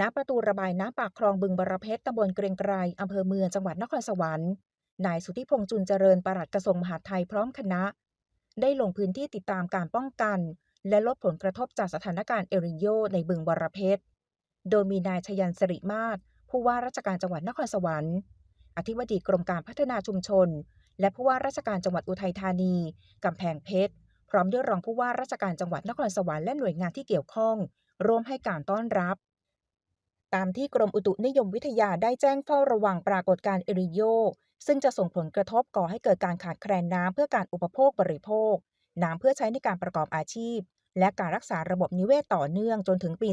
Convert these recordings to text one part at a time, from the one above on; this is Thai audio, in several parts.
ณประตูระบายน้ำปากคลองบึงบรเพชรตำบลเกรียงไกรอำเภอเมืองจังหวัดนครสวรรค์นายสุธิพงษ์จุนเจริญปลัดกระทรวงมหาดไทยพร้อมคณะ ได้ลงพื้นที่ติดตามการป้องกัน และลดผลกระทบจากสถานการณ์เอลนิโยในบึงบรเพชรโดยมีนายชยันสิริมาศผู้ว่าราชการจังหวัดนครสวรรค์ อธิบดีกรมการพัฒนาชุมชน และผู้ว่าราชการจังหวัดอุทัยธานีกำแพงเพชรพร้อมด้วยรองผู้ว่าราชการจังหวัดนครสวรรค์และหน่วยงานที่เกี่ยวข้อง ร่วมให้การต้อนรับ ตามที่กรมอุตุนิยมวิทยาได้แจ้งเฝ้าระวังปรากฏการณ์เอลนิโยซึ่งจะส่งผลกระทบก่อให้เกิดการขาดแคลนน้ำเพื่อการอุปโภคบริโภค น้ำเพื่อใช้ในการประกอบอาชีพ และการรักษาระบบนิเวศต่อเนื่องจนถึงปี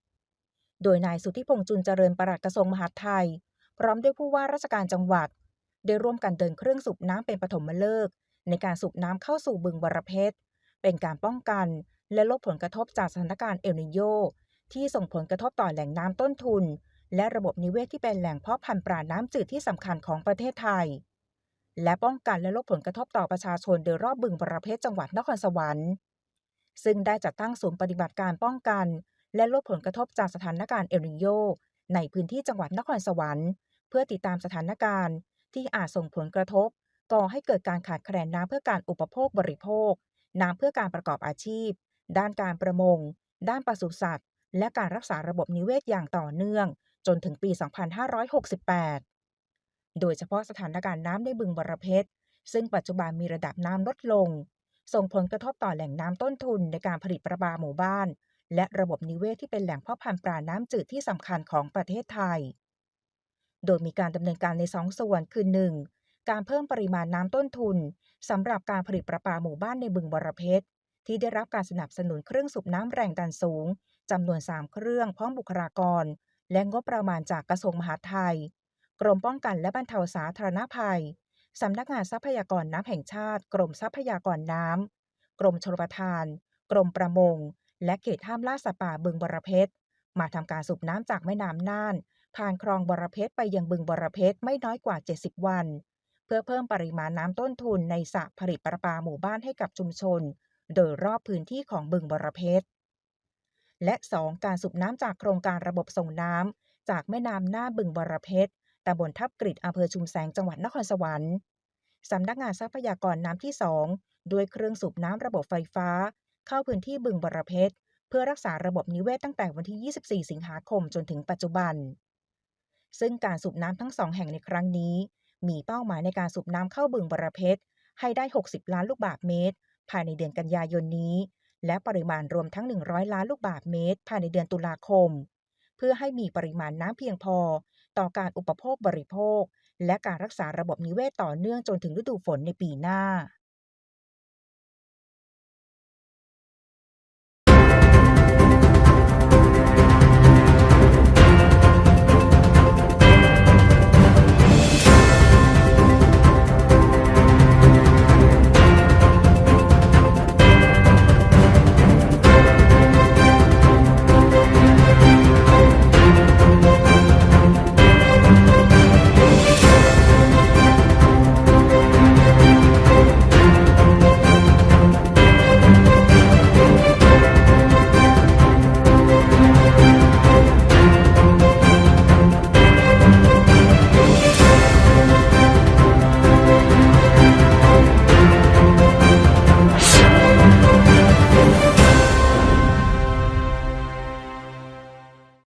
2568 โดยนายสุทธิพงษ์จุนเจริญปลัดกระทรวงมหาดไทย พร้อมด้วยผู้ว่าราชการจังหวัด ได้ร่วมกันเดินเครื่องสูบน้ำเป็นปฐมฤกษ์ในการสูบน้ำเข้าสู่บึงบรเพชรเป็นการป้องกันและลดผลกระทบจากสถานการณ์เอลนิโย ที่ส่งผลกระทบต่อแหล่งน้ำต้นทุน และระบบนิเวศที่เป็นแหล่งเพาะพันธุ์ปลาน้ำจืดที่สำคัญของประเทศไทย และป้องกันและลดผลกระทบต่อประชาชนโดยรอบบึงบรเพชรจังหวัดนครสวรรค์ ซึ่งได้จัดตั้งศูนย์ปฏิบัติการป้องกัน และลดผลกระทบจากสถานการณ์เอลนิโยในพื้นที่จังหวัดนครสวรรค์ เพื่อติดตามสถานการณ์ ที่อาจส่งผลกระทบก่อให้เกิดการขาดแคลนน้ำเพื่อการอุปโภคบริโภค น้ำเพื่อการประกอบอาชีพ ด้านการประมง ด้านปศุสัตว์ และการรักษาระบบนิเวศอย่างต่อเนื่อง จนถึงปี 2568 โดยเฉพาะสถานการณ์น้ำในบึงบรเพชร ซึ่งปัจจุบันมีระดับน้ำลดลง ส่งผลกระทบต่อแหล่งน้ำต้นทุนในการผลิตประปาหมู่บ้าน และระบบนิเวศที่เป็นแหล่งเพาะพันธุ์ปลาน้ำจืดที่สำคัญของประเทศไทย โดยมีการดำเนินการใน2ส่วนคือ 1. การเพิ่มปริมาณน้ำต้นทุนสำหรับการผลิตประปาหมู่บ้านในบึงบรเพชรที่ได้รับการสนับสนุนเครื่องสูบน้ำแรงดันสูง จำนวน 3 เครื่องพร้อมบุคลากร และงบประมาณจากกระทรวงมหาดไทย กรมป้องกันและบรรเทาสาธารณภัย สำนักงานทรัพยากรน้ำแห่งชาติ กรมทรัพยากรน้ำ กรมชลประทาน กรมประมง และเขตห้ามล่าสัตว์ป่าบึงบรเพชร มาทำการสูบน้ำจากแม่น้ำน่าน ผ่านคลองบรเพชรไปยังบึงบรเพชรไม่น้อยกว่า 70 วัน เพื่อเพิ่มปริมาณน้ำต้นทุนในสระผลิตประปาหมู่บ้านให้กับชุมชน โดยรอบพื้นที่ของบึงบรเพชร และ 2. การสูบน้ำจากโครงการระบบส่งน้ำจากแม่น้ำหน้าบึงบรเพชรตำบลทับกริดอำเภอชุมแสงจังหวัดนครสวรรค์สำนักงานทรัพยากรน้ำที่ 2 ด้วยเครื่องสูบน้ำระบบไฟฟ้า เข้าพื้นที่บึงบรเพชรเพื่อรักษาระบบนิเวศตั้งแต่วันที่ 24 สิงหาคมจนถึงปัจจุบัน ซึ่งการสูบน้ำทั้งสองแห่งในครั้งนี้ มีเป้าหมายในการสูบน้ำเข้าบึงบรเพชรให้ได้ 60 ล้านลูกบาศก์เมตร ภายในเดือนกันยายนนี้ และปริมาณรวมทั้ง 100 ล้านลูกบาศก์เมตร ภายในเดือนตุลาคม เพื่อให้มีปริมาณน้ำเพียงพอ ต่อการอุปโภคบริโภค และการรักษาระบบนิเวศต่อเนื่องจนถึงฤดูฝนในปีหน้า